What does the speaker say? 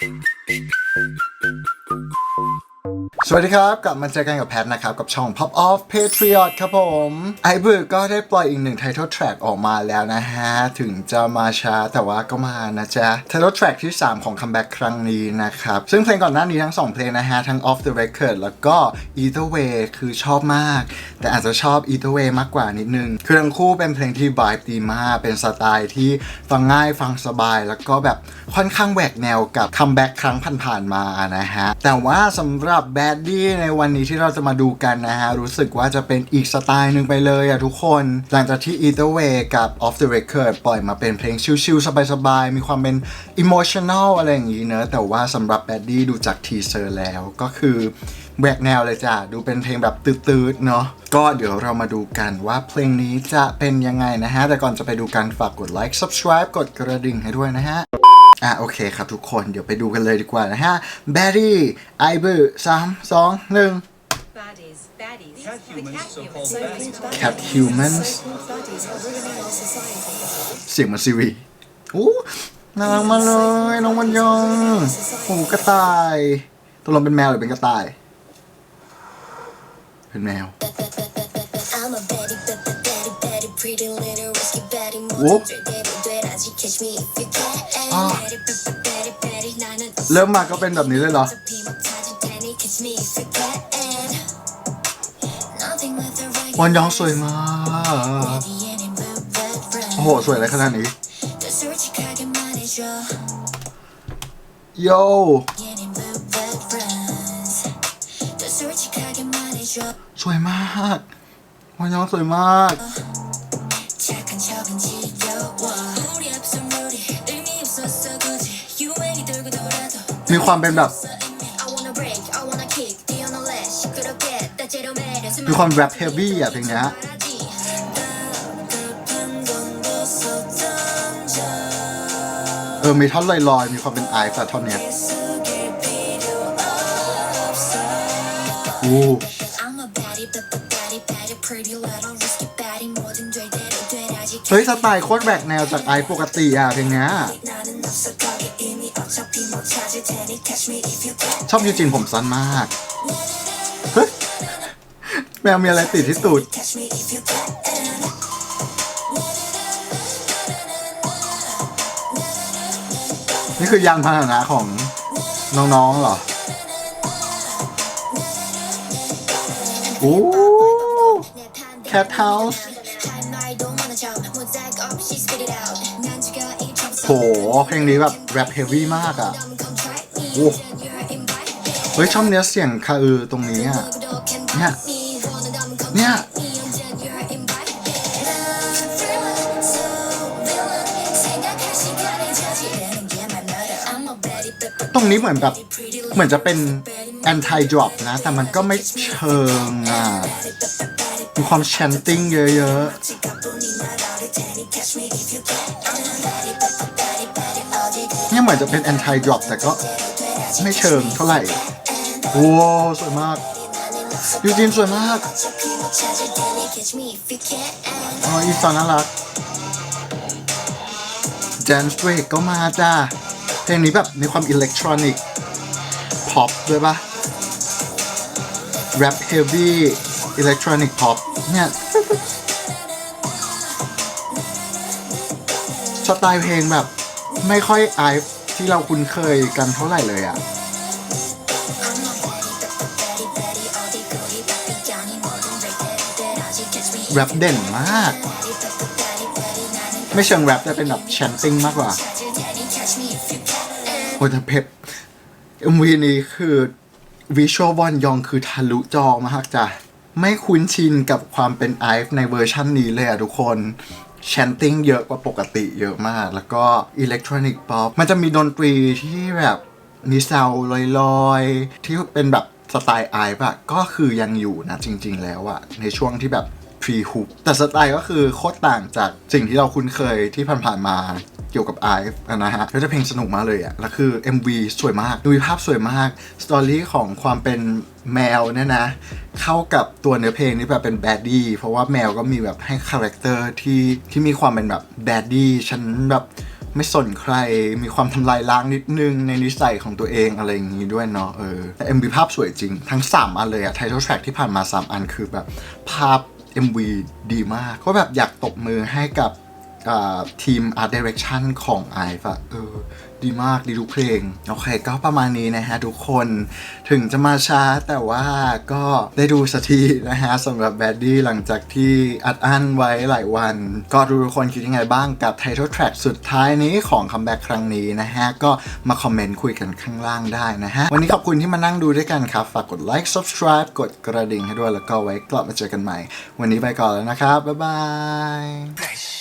Thank you. สวัสดีครับ กลับมาเจอกันกับแพทนะครับ กับช่อง Pop Off Patriot ครับผมไอเบิร์ก็ได้ปล่อยอีกหนึ่ง Title Track ออกมาแล้วนะฮะ ถึงจะมาช้าแต่ว่าก็มานะจ๊ะ Title Track ที่ 3 ของคัมแบ็กครั้งนี้นะครับ ซึ่งเพลงก่อนหน้านี้ทั้ง 2 เพลงนะฮะ ทั้ง Off the Record แล้วก็ Either Way คือชอบมาก แต่อาจจะชอบ Either Way มากกว่านิดนึง คือทั้งคู่เป็นเพลงที่ vibe ดีมากเป็นสไตล์ที่ฟังง่ายฟังสบาย แล้วก็แบบค่อนข้างแหวกแนวกับคัมแบ็กครั้งผ่านๆมานะฮะแต่ว่าสำหรับ Bad d y ในวันนี้ที่เราจะมาดูกันนะฮะ รู้สึกว่าจะเป็นอีกสไตล์หนึ่งไปเลยอะทุกคน หลังจากที่ Either Way กับ Off the Record ปล่อยมาเป็นเพลงชิลๆ สบายๆ มีความเป็น emotional อะไรอย่างนี้เนอะแต่ว่าสำหรับ Bad d y ดูจากทีเซอร์แล้วก็คือแบกแนวเลยจ้ะ ดูเป็นเพลงแบบตืดๆ เนาะก็เดี๋ยวเรามาดูกันว่าเพลงนี้จะเป็นยังไงนะฮะ แต่ก่อนจะไปดูกันฝากกดไลค์ subscribe กดกระดิ่งให้ด้วยนะฮะ อะโอเคครับทุกคนเดี๋ยวไปดูกันเลยดีกว่านะฮะแบรี่ไอเบอร์สามสองหนึ่ง Cat humans, เสียงมันซีวีโอ้น่ารักมาเลยน้องมันยองโอ้กระต่ายตกลงเป็นแมวหรือเป็นกระต่าย เป็นแมว I'm a. เริ่มมาก็เป็นแบบนี้เลยเหรอ วันย้องสวยมาก โอ้โห สวยอะไรขนาดนี้ โย สวยมาก วันย้องสวยมาก มีความเป็นแบบ มีความแรปเฮฟวี่อะเพลงนี้เออมีท่อนลอยๆ มีความเป็นไอซ์ท่อนเนี้ยอู้เฮ้ยสไตล์โคตรแบกแนวจากไอซ์ปกติอะเพลงเนี้ย ชอบยูจินผมสั้นมากเฮ้ยแมวมีอะไรติดที่ตูด catch me if you can นี่คือยานพาหนะของน้องๆเหรอ โอ้ Cat House โหเพลงนี้แบบแรปเฮฟวี่มากอะโอ้ เฮ้ยชอบเนื้อเสียงคาอือตรงนี้อะ เนี่ย เนี่ยตรงนี้เหมือนแบบ เหมือนจะเป็น anti drop นะ แต่มันก็ไม่เชิงอะ มีความ chanting เยอะๆ เนี่ยเหมือนจะเป็น anti drop แต่ก็ไม่เชิงเท่าไหร่โอ้สวยมากยูจินสวยมากอ๋ออีสานน่ารัก Dance Break ก็มาจ้าเพลงนี้แบบมีความอิเล็กทรอนิกพ o อปด้วยปะ Rap Heavy Electronic Pop เนี่ยสไตล์เพลงแบบ ไม่ค่อยไอฟ์ที่เราคุ้นเคยกันเท่าไหร่เลยอะแรปเด่นมาก ไม่เชิงแรปแต่เป็นแบบแชนติ้งมากกว่าโอ้แต่เพป MV นี้คือวิชวลวอนยองคือทะลุจอมากจ้ะ ไม่คุ้นชินกับความเป็นไอฟ์ในเวอร์ชันนี้เลยอะทุกคน แชนติ้งเยอะกว่าปกติเยอะมาก แล้วก็อิเล็กทรอนิกส์ป๊อปมันจะมีดนตรีที่แบบมีซาวลอยๆ ที่เป็นแบบสไตล์ไอฟ์อะก็คือยังอยู่นะจริง ๆ แล้วอะในช่วงที่แบบพรีฮุกแต่สไตล์ก็คือโคตรต่างจากสิ่งที่เราคุ้นเคยที่ผ่านๆมา เกี่ยวกับไอฟ์นะฮะแล้วจะเพลงสนุกมากเลยอะแล้วคือ MV สวยมากดูภาพสวยมากสตอรี่ของความเป็นแมวเนี่ยนะ เข้ากับตัวเนื้อเพลงนี่แบบเป็นแบดดี้เพราะว่าแมวก็มีแบบให้คาแรคเตอร์ที่ที่มีความเป็นแบบแบดดี้ฉันแบบไม่สนใครมีความทำลายล้างนิดนึงในนิสัยของตัวเองอะไรอย่างนี้ด้วยเนาะเออแต่ MV ภาพสวยจริง ทั้ง 3 อันเลยอะ title track ที่ผ่านมา 3 อันคือแบบภาพ MV ดีมาก ก็แบบอยากตบมือให้กับ ทีม Art Direction ของ i อ e อะเออ ดีมาก ดีทุกเพลง โอเค ก็ประมาณนี้นะฮะทุกคนถึงจะมาช้าแต่ว่าก็ได้ดูสักทีนะฮะสำหรับแบดดี้หลังจากที่อัดอั้นไว้หลายวัน ก็ดูทุกคนคิดยังไงบ้างกับ Title Track สุดท้ายนี้ของคัมแบ็กครั้งนี้นะฮะ ก็มาคอมเมนต์คุยกันข้างล่างได้นะฮะ วันนี้ขอบคุณที่มานั่งดูด้วยกันครับ ฝากกดไลค์ subscribe กดกระดิ่งให้ด้วยแล้วก็ไว้กลับมาเจอกันใหม่ วันนี้ไปก่อนแล้วนะครับบ๊ายบาย